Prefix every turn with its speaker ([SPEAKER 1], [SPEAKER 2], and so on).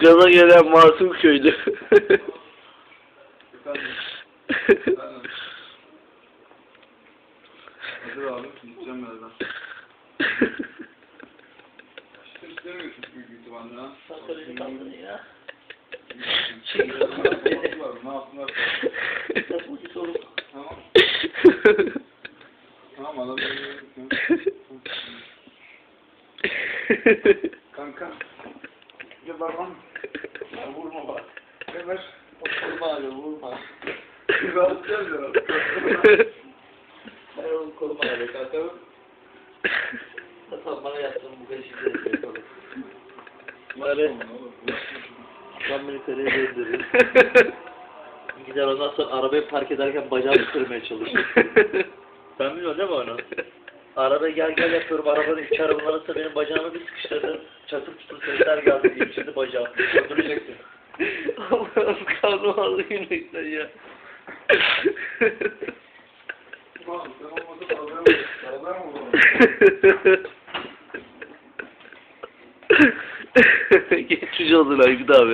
[SPEAKER 1] Gaza gelen masum köylü.
[SPEAKER 2] Hazır abi. Gideceğim birazdan. İşte istemiyorsun büyük ihtimalle ha.
[SPEAKER 3] Psikolojik kaldın ya.
[SPEAKER 2] Ne yaptılar?
[SPEAKER 3] Nasıl bir soru?
[SPEAKER 2] Tamam. Tamam adam Kanka. Gel babam. Ya vurma bak. Ver.
[SPEAKER 3] Vurma abi vurma.
[SPEAKER 2] Rahatlayacağım ya.
[SPEAKER 3] Ben onu koruma abi kanka. Hasan bana yaptın bu kadar şimdi yapalım.
[SPEAKER 1] Bari.
[SPEAKER 3] Ben beni kaleye döndürüyor. Gider ondan sonra arabayı park ederken bacağımı kırmaya çalışıyor. Ben biliyorum değil mi onu? Arada gel gel yapıyorum arabanın iki arabanın arasında benim bacağımı bir sıkıştırdı. Çatır çatır sesler geldi şimdi bacağım. Öldüreceksin.
[SPEAKER 1] Allah'ım kanım aldı yemekten ya.
[SPEAKER 2] Ulan sen olmasa vuralım?
[SPEAKER 1] Geçmiş olsun Aykut abi.